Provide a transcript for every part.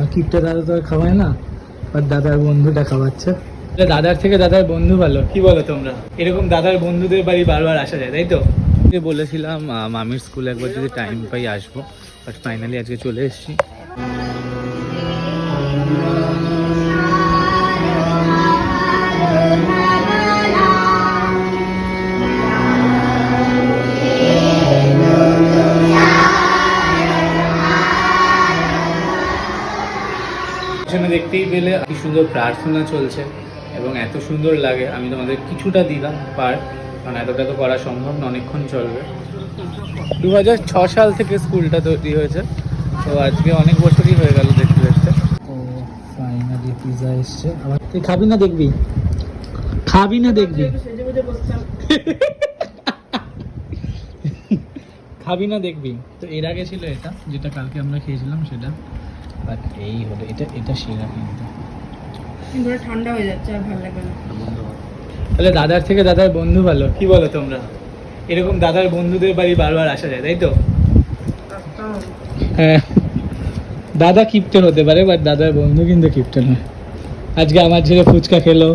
আমার কিপটা দাদা তো আর খাওয়ায় না, আর দাদার বন্ধুটা খাওয়াচ্ছে। দাদার থেকে দাদার বন্ধু ভালো, কি বলো তোমরা? এরকম দাদার বন্ধুদের বাড়ি বারবার আসা যায়, তাই তো? বলেছিলাম মামির স্কুলে একবার যদি টাইম পাই আসব বাট ফাইনালি আজকে চলে এসেছি। দেখতেই পেলে কি সুন্দর প্রার্থনা চলছে এবং এত সুন্দর লাগে। আমি তোমাদের কিছুটা দিলাম পার কারণ এতটা তো করা সম্ভব না অনেকক্ষণ চলবে। দু সাল থেকে স্কুলটা তৈরি হয়েছে তো আজকে অনেক বছরই হয়ে গেল দেখতে দেখতে। ও ফাইনালি পিজা এসছে। আবার তুই খাবি না দেখবি? খাবি না দেখবি? খাবি না দেখবি। তো এর আগে ছিল এটা যেটা কালকে আমরা খেয়েছিলাম সেটা। বাট এই হলো এটা এটা সেরা কিন্তু ঠান্ডা হয়ে যাচ্ছে আর ভালো লাগবে না। তাহলে দাদার থেকে দাদার বন্ধু ভালো কি বলো তোমরা? এরকম দাদার বন্ধুদের বাড়ি বারবার আসা যায় তাই তো? হ্যাঁ। দাদা কিপটে হতে পারে বাট দাদার বন্ধু কিন্তু কিপটে নয় আজকে আমার ছেলে ফুচকা খেলো।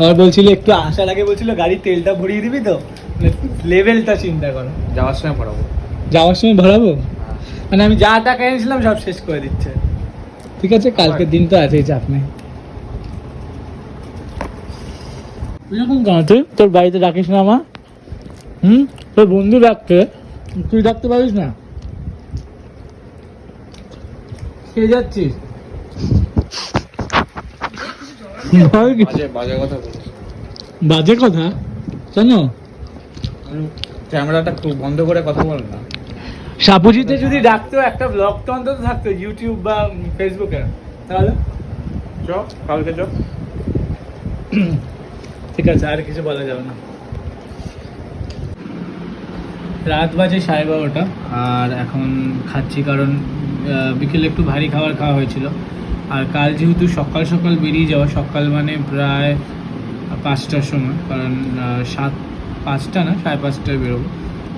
আমার বলছিল একটু আসার আগে বলছিল গাড়ির তেলটা ভরিয়ে দিবি তো? লেভেলটা চিন্তা করো। যাওয়ার সময় পড়াবো যাওয়ার সময় ভরাবো? মানে আমি যা টাকা এনেছিলাম সব শেষ করে দিচ্ছে। ঠিক আছে কালকের দিন তো আছেই চাপ নেই তুই যখন গাঁতে তোর বাড়িতে ডাকিস না মা? হুম? তোর বন্ধু ডাকতে। তুই ডাকতে পারিস না? খেয়ে যাচ্ছিস? বাজে কথা বাজে কথা? জানো ক্যামেরাটা খুব বন্ধ করে কথা বল না। সাপুজিতে যদি ডাকতো একটা ব্লগ তো অন্তত থাকতো ইউটিউব বা ফেসবুকে তাহলে? চ কালকে চ। ঠিক আছে আর কিছু বলা যাবে না। রাত বাজে সাড়ে বারোটা আর এখন খাচ্ছি কারণ বিকেলে একটু ভারী খাবার খাওয়া হয়েছিল। আর কাল যেহেতু সকাল সকাল বেরিয়ে যাওয়া সকাল মানে প্রায় পাঁচটার সময় কারণ সাত পাঁচটা না সাড়ে পাঁচটায় বেরোবো।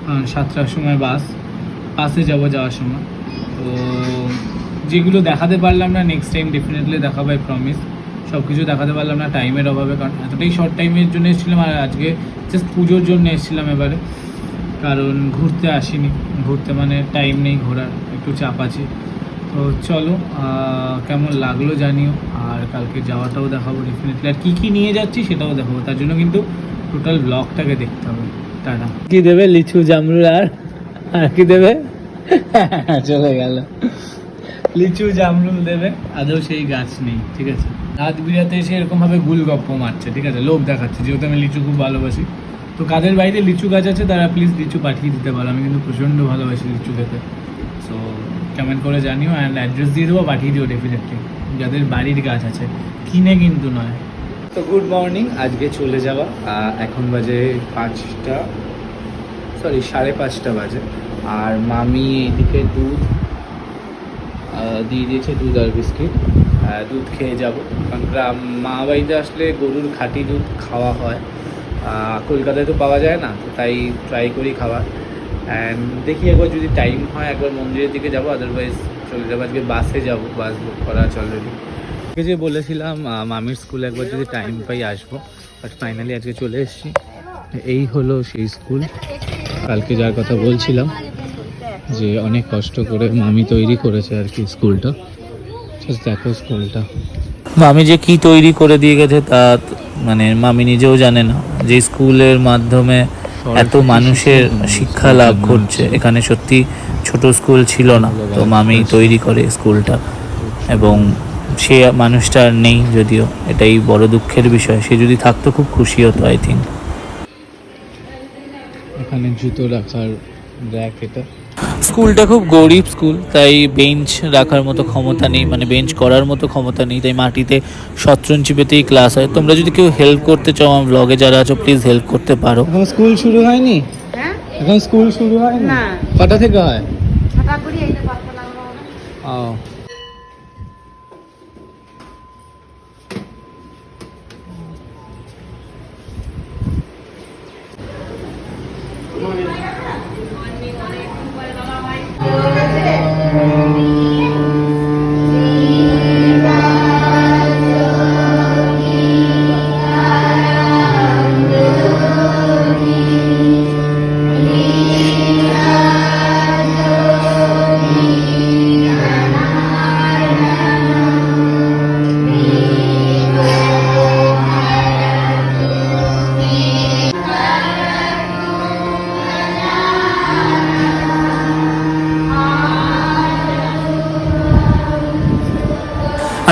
কারণ সাতটার সময় বাস। বাসে যাব যাওয়ার সময়। তো যেগুলো দেখাতে পারলাম না নেক্সট টাইম ডেফিনেটলি দেখাবো আই প্রমিস সব কিছু দেখাতে পারলাম না টাইমের অভাবে, কারণ এতটাই শর্ট টাইমের জন্য এসেছিলাম আর আজকে জাস্ট পুজোর জন্য এসেছিলাম এবারে। কারণ ঘুরতে আসিনি। ঘুরতে মানে টাইম নেই, ঘোরার একটু চাপ আছে। তো চলো কেমন লাগল জানিও। আর কালকে যাওয়াটাও দেখাবো ডেফিনেটলি আর কী কী নিয়ে যাচ্ছি সেটাও দেখাবো। তার জন্য কিন্তু টোটাল ব্লগটাকে দেখতে হবে। টাটা। কী দেবে লিচু, জামরুল আর আর কি দেবে? চলে গেল। লিচু জামরুল দেবে আদৌ সেই গাছ নেই ঠিক আছে? রাত বিরাতে এসে এরকমভাবে গুল গপ্প মারছে ঠিক আছে? লোভ দেখাচ্ছে যেহেতু আমি লিচু খুব ভালোবাসি। তো কাদের বাড়িতে লিচু গাছ আছে তারা প্লিজ লিচু পাঠিয়ে দিতে পারো। আমি কিন্তু প্রচণ্ড ভালোবাসি লিচু খেতে। সো কমেন্ট করে জানিও অ্যান্ড অ্যাড্রেস দিয়ে দেবো পাঠিয়ে দিও ডেফিনেটলি যাদের বাড়ির গাছ আছে কিনে কিন্তু নয়। তো গুড মর্নিং আজকে চলে যাওয়া। এখন বাজে পাঁচটা সরি সাড়ে পাঁচটা বাজে। আর মামি এদিকে দুধ দিয়ে দিয়েছে দুধ আর বিস্কিট। দুধ খেয়ে যাব। কারণ গ্রাম মা বাড়িতে আসলে গরুর খাঁটি দুধ খাওয়া হয়। কলকাতায় তো পাওয়া যায় না তাই ট্রাই করি খাবার। অ্যান্ড দেখি একবার যদি টাইম হয়, একবার মন্দিরের দিকে যাব আদারওয়াইজ চলে যাব। আজকে বাসে যাব, বাস বুক করা আছে অলরেডি যে বলেছিলাম মামির স্কুলে একবার যদি টাইম পাই আসব বাট ফাইনালি আজকে চলে এসেছি। এই হলো সেই স্কুল কালকে যার কথা বলছিলাম যে অনেক কষ্ট করে মামি তৈরি করেছে আর কি স্কুলটা। দেখো স্কুলটা। মামি যে কি তৈরি করে দিয়ে গেছে তা মানে মামি নিজেও জানে না। যে স্কুলের মাধ্যমে এত মানুষের শিক্ষা লাভ করছে এখানে সত্যি ছোট স্কুল ছিল না। তো মামি তৈরি করে স্কুলটা। এবং সে মানুষটা নেই যদিও। এটাই বড় দুঃখের বিষয়। সে যদি থাকতো খুব খুশি হতো আই থিঙ্ক এখানে জুতো রাখার র্যাক এটা। স্কুলটা খুব গরিব স্কুল তাই বেঞ্চ রাখার মতো ক্ষমতা নেই মানে বেঞ্চ করার মতো ক্ষমতা নেই তাই মাটিতে শতরঞ্চি পেতেই ক্লাস হয়। তোমরা যদি কেউ হেল্প করতে চাও আমার ব্লগে যারা আছো প্লিজ হেল্প করতে পারো। এখন স্কুল শুরু হয়নি? হ্যাঁ? এখন স্কুল শুরু হয়নি? না। কটা থেকে হয়? ও।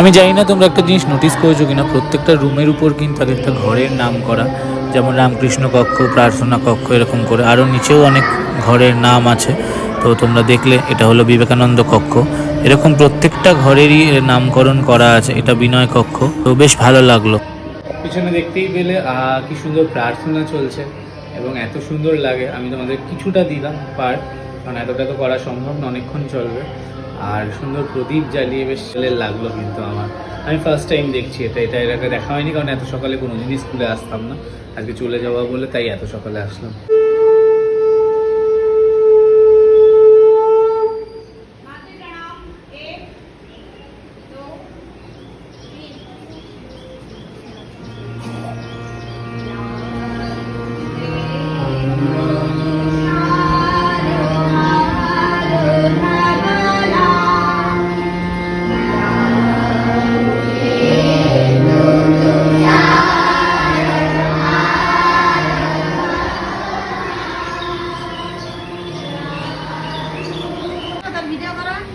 আমি জানি না তোমরা একটা জিনিস নোটিস করেছ কিনা, প্রত্যেকটা রুমের উপর কিন্তু এক একটা ঘরের নাম করা যেমন রামকৃষ্ণ কক্ষ, প্রার্থনা কক্ষ, এরকম করে। আরও নিচেও অনেক ঘরের নাম আছে। তো তোমরা দেখলে এটা হলো বিবেকানন্দ কক্ষ। এরকম প্রত্যেকটা ঘরেরই নামকরণ করা আছে, এটা বিনয় কক্ষ। তো বেশ ভালো লাগল। পিছনে দেখতেই পেলে কি সুন্দর প্রার্থনা চলছে এবং এত সুন্দর লাগে। আমি তোমাদের কিছুটা দিলাম পার, কারণ এতটা তো করা সম্ভব না, অনেকক্ষণ চলবে। আর সুন্দর প্রদীপ জ্বালিয়ে বেশ লাগল কিন্তু আমার। আমি ফার্স্ট টাইম দেখছি এটা এটা এর দেখা হয়নি কারণ এত সকালে কোনো জিনিস স্কুলে আসতাম না। আজকে চলে যাওয়া বলে তাই এত সকালে আসলাম।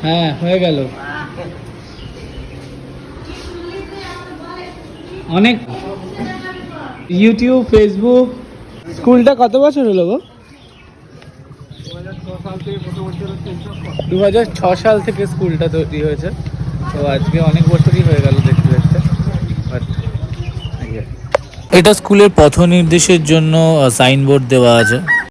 হ্যাঁ হয়ে গেল। অনেক ইউটিউব ফেসবুক স্কুলটা কত বছর হলো গো? দু হাজার ছ সাল থেকে স্কুলটা তৈরি হয়েছে। তো আজকে অনেক বছরই হয়ে গেল দেখতে দেখতে। এটা স্কুলের পথ নির্দেশের জন্য সাইনবোর্ড দেওয়া আছে।